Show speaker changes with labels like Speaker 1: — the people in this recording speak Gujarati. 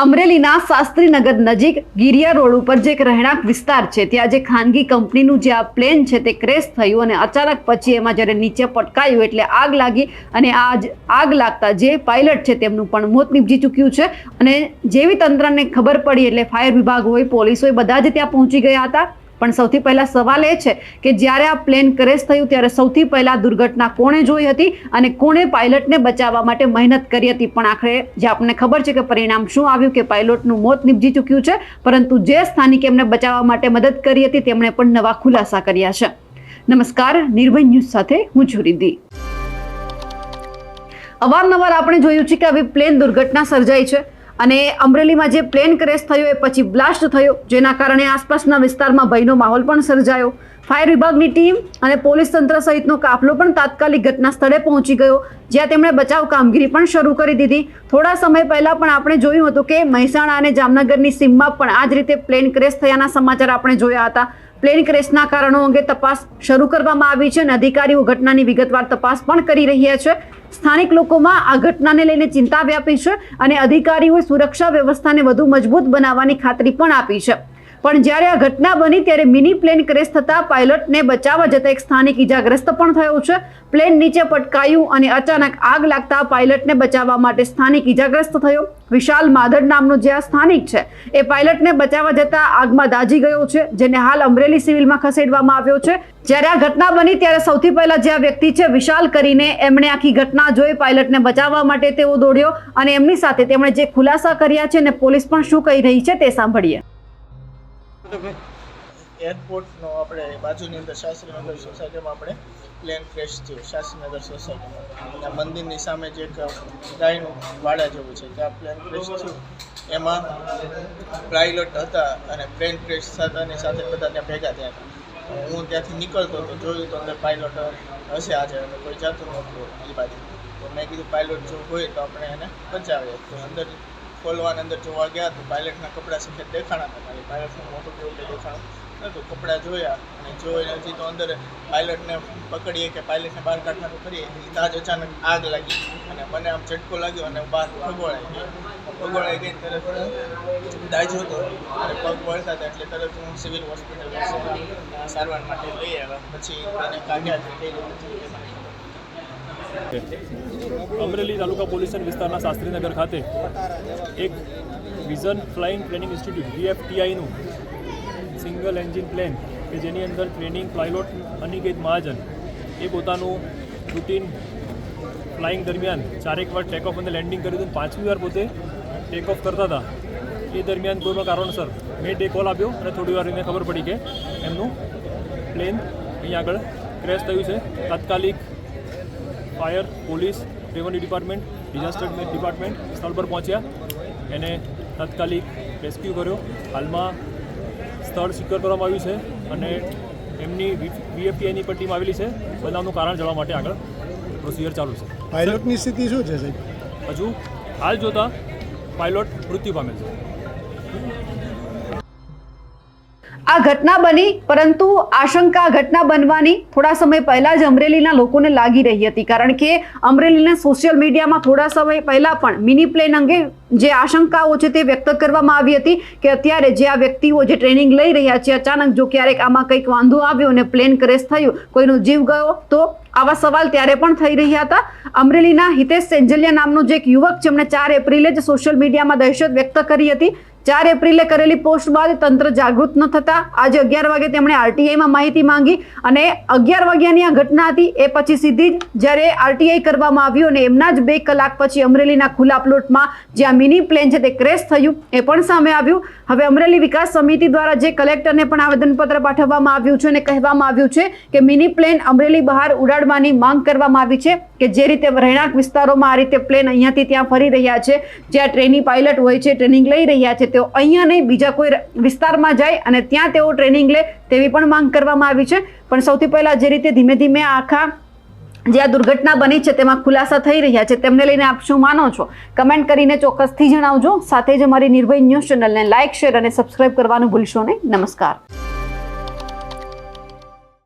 Speaker 1: અમરેલીના શાસ્ત્રીનગર નજીક ગિરિયા રોડ ઉપર જે એક રહેણાંક વિસ્તાર છે, ત્યાં જે ખાનગી કંપનીનું જે આ પ્લેન છે તે ક્રેશ થયું અને અચાનક પછી એમાં જ્યારે નીચે પટકાયું એટલે આગ લાગી અને આ આગ લાગતા જે પાયલટ છે તેમનું પણ મોત નીપજી ચૂક્યું છે અને જેવી તંત્રને ખબર પડી એટલે ફાયર વિભાગ હોય, પોલીસ હોય, બધા જ ત્યાં પહોંચી ગયા હતા. પણ સૌથી પહેલા સવાલ એ છે કે જ્યારે આ પ્લેન ક્રેશ થયું ત્યારે સૌથી પહેલા દુર્ઘટના કોણે જોઈ હતી અને કોણે પાયલટને બચાવવા માટે મહેનત કરી હતી? પણ આખરે જે આપણને ખબર છે કે પરિણામ શું આવ્યું કે પાયલોટનું મોત નીપજી ચૂક્યું છે, પરંતુ જે સ્થાનિક એમને બચાવવા માટે મદદ કરી હતી તેમણે પણ નવા ખુલાસા કર્યા છે. નમસ્કાર, નિર્ભય ન્યૂઝ સાથે હું છું રિદ્ધિ. અવારનવાર આપણે જોયું છે કે આવી પ્લેન દુર્ઘટના સર્જાઈ છે. અને અમરેલીમાં જે પ્લેન ક્રેશ થયો એ પછી બ્લાસ્ટ થયો, જેના કારણે આસપાસના વિસ્તારમાં ભયનો માહોલ પણ સર્જાયો. ફાયર વિભાગની ટીમ અને પોલીસ તંત્ર સહિતનો કાફલો પણ તાત્કાલિક ઘટના સ્થળે પહોંચી ગયો, જ્યાં તેમણે બચાવ કામગીરી પણ શરૂ કરી દીધી. થોડા સમય પહેલા પણ આપણે જોયું હતું કે મહેસાણા અને જામનગરની સીમમાં પણ આ જ રીતે પ્લેન ક્રેશ થયાના સમાચાર આપણે જોયા હતા. પ્લેન ક્રેશના કારણો અંગે તપાસ શરૂ કરવામાં આવી છે અને અધિકારીઓ ઘટનાની વિગતવાર તપાસ પણ કરી રહ્યા છે. સ્થાનિક લોકોમાં આ ઘટનાને લઈને ચિંતા વ્યાપી છે અને અધિકારીઓએ સુરક્ષા વ્યવસ્થાને વધુ મજબૂત બનાવવાની ખાતરી પણ આપી છે. પણ જ્યારે આ ઘટના બની ત્યારે મિની પ્લેન ક્રેશ થતા પાયલટને બચાવવા જતા એક સ્થાનિક ઈજાગ્રસ્ત પણ થયો છે. પ્લેન નીચે પટકાયું અને અચાનક આગ લાગતા પાયલટને બચાવવા માટે સ્થાનિક ઈજાગ્રસ્ત થયો. વિશાલ માધડ નામનો જે આ સ્થાનિક છે, એ પાયલટને બચાવવા જતા આગમાં દાઝી ગયો છે, જેને હાલ અમરેલી સિવિલમાં ખસેડવામાં આવ્યો છે. જ્યારે આ ઘટના બની ત્યારે સૌથી પહેલા જે આ વ્યક્તિ છે, વિશાલ કરીને એમણે આખી ઘટના જોઈ પાયલટને બચાવવા માટે તેઓ દોડ્યો અને એમની સાથે તેમણે જે ખુલાસા કર્યા છે અને પોલીસ પણ શું કહી રહી છે તે સાંભળીએ.
Speaker 2: એરપોર્ટનો આપણે બાજુની અંદર શાસ્ત્રીનગર સોસાયટીમાં આપણે પ્લેન ક્રેશ થયું શાસ્ત્રીનગર સોસાયટીમાં. ત્યાં મંદિરની સામે જે એક ગાયનું વાડા જેવું છે, ત્યાં પ્લેન ક્રેશ થયું એમાં પાયલોટ હતા અને પ્લેન ક્રેશ થતાની સાથે બધા ત્યાં ભેગા થયા હતા. હું ત્યાંથી નીકળતો હતો, જોયું તો અંદર પાયલોટ હશે આજે અને કોઈ જાતું નહોતું એ બાજુ. તો મેં કીધું પાયલોટ જો હોય તો આપણે એને બચાવીએ તો અંદર ખોલવાને અંદર જોવા ગયા તો પાયલટના કપડાં સફેદ દેખાણા હતા. મારી પાયલટનું મોટું કેવું કંઈ દેખાણું? નહોતું કપડાં જોયા અને જોઈને હજી તો અંદર પાયલટને પકડીએ કે પાયલટને બહાર કાઢવાનું કરીએ. એ તાજ અચાનક આગ લાગી અને મને આમ ઝટકો લાગ્યો અને બહાર ભગોળાઈ ગયો. ભગોળાઈ ગઈ તરત હું દાજ્યો હતો અને પગ વળતા હતા એટલે તરત હું સિવિલ હોસ્પિટલ સારવાર માટે લઈ આવ્યા. પછી એને કાઢ્યા
Speaker 3: અમરેલી તાલુકા પોલીસ વિસ્તારના શાસ્ત્રીનગર ખાતે એક વિઝન ફ્લાઇંગ ટ્રેનિંગ ઇન્સ્ટિટ્યૂટ, વીએફટીઆઈનું સિંગલ એન્જિન પ્લેન કે જેની અંદર ટ્રેનિંગ પાયલોટ અનિકેત મહાજન એ પોતાનું રૂટીન ફ્લાઇંગ દરમિયાન ચારેક વાર ટેક ઓફ અને લેન્ડિંગ કર્યું હતું પાંચમી વાર પોતે ટેક ઓફ કરતા હતા. એ દરમિયાન કોઈ કારણોસર મેં ડે કોલ આપ્યો અને થોડી વાર એને ખબર પડી કે એમનું પ્લેન અહીં આગળ ક્રેશ થયું છે. તાત્કાલિક fire police revenue department disaster department સ્થળ પર પહોંચ્યા. એને તાત્કાલિક રેસ્ક્યુ કર્યો. હાલમાં સ્થળ સિક્યોર કરવામાં આવ્યું છે અને એમની વીએફટીઆઈની પણ ટીમ આવેલી છે. બનાવનું કારણ જાણવા માટે આગળ પ્રોસિજર ચાલુ છે.
Speaker 4: પાયલોટની સ્થિતિ શું છે સાહેબ?
Speaker 3: હજુ હાલ જોતાં પાયલોટ મૃત્યુ પામેલ છે.
Speaker 1: આ ઘટના બની, પરંતુ આશંકા ઘટના બનવાની થોડા સમય પહેલા જ અમરેલીના લોકોને લાગી રહી હતી. કારણ કે અમરેલીના સોશિયલ મીડિયામાં થોડા સમય પહેલા પણ મિની પ્લેન અંગે જે આશંકાઓ છે તે વ્યક્ત કરવામાં આવી હતી કે અત્યારે જે આ વ્યક્તિઓ જે ટ્રેનિંગ લઈ રહ્યા છે, અચાનક જો ક્યારેક આમાં કંઈક વાંધો આવ્યો અને પ્લેન ક્રેશ થયું, કોઈનો જીવ ગયો, તો આવા સવાલ ત્યારે પણ થઈ રહ્યા હતા. અમરેલીના હિતેશ સેન્જલિયા નામનો જે એક યુવક, જેમણે ચાર એપ્રિલે જ સોશિયલ મીડિયામાં દહેશત વ્યક્ત કરી હતી ચાર એપ્રિલે કરેલી પોસ્ટ બાદ તંત્ર જાગૃત ન થતા આજે અગિયાર વાગે તેમણે આરટીઆઈમાં માહિતી માંગી અને અગિયાર વાગ્યાની આ ઘટના હતી. એ પછી સીધી જ જ્યારે આરટીઆઈ કરવામાં આવ્યું અને એમના જ બે કલાક પછી અમરેલીના ખુલ્લા પ્લોટમાં જ્યાં મિની પ્લેન છે તે ક્રેશ થયું એ પણ સામે આવ્યું. હવે અમરેલી વિકાસ સમિતિ દ્વારા જે કલેક્ટરને પણ આવેદનપત્ર પાઠવવામાં આવ્યું છે અને કહેવામાં આવ્યું છે કે મિની પ્લેન અમરેલી બહાર ઉડાડવાની માંગ કરવામાં આવી છે કે જે રીતે રહેણાંક વિસ્તારોમાં આ રીતે પ્લેન અહીંયાથી ત્યાં ફરી રહ્યા છે, જ્યાં ટ્રેની પાયલટ હોય છે, ટ્રેનિંગ લઈ રહ્યા છે તેઓ અહીંયા નહીં, બીજા કોઈ વિસ્તારમાં જાય અને ત્યાં તેઓ ટ્રેનિંગ લે તેવી પણ માંગ કરવામાં આવી છે. પણ સૌથી પહેલાં જે રીતે ધીમે ધીમે આખા જે આ દુર્ઘટના બની છે તેમાં ખુલાસા થઈ રહ્યા છે, તેમને લઈને આપ શું માનો છો? કમેન્ટ કરીને ચોક્કસથી જણાવજો. સાથે જ અમારી નિર્ભય ન્યૂઝ ચેનલને લાઇક શેર અને સબસ્ક્રાઇબ કરવાનું ભૂલશો નહીં. નમસ્કાર.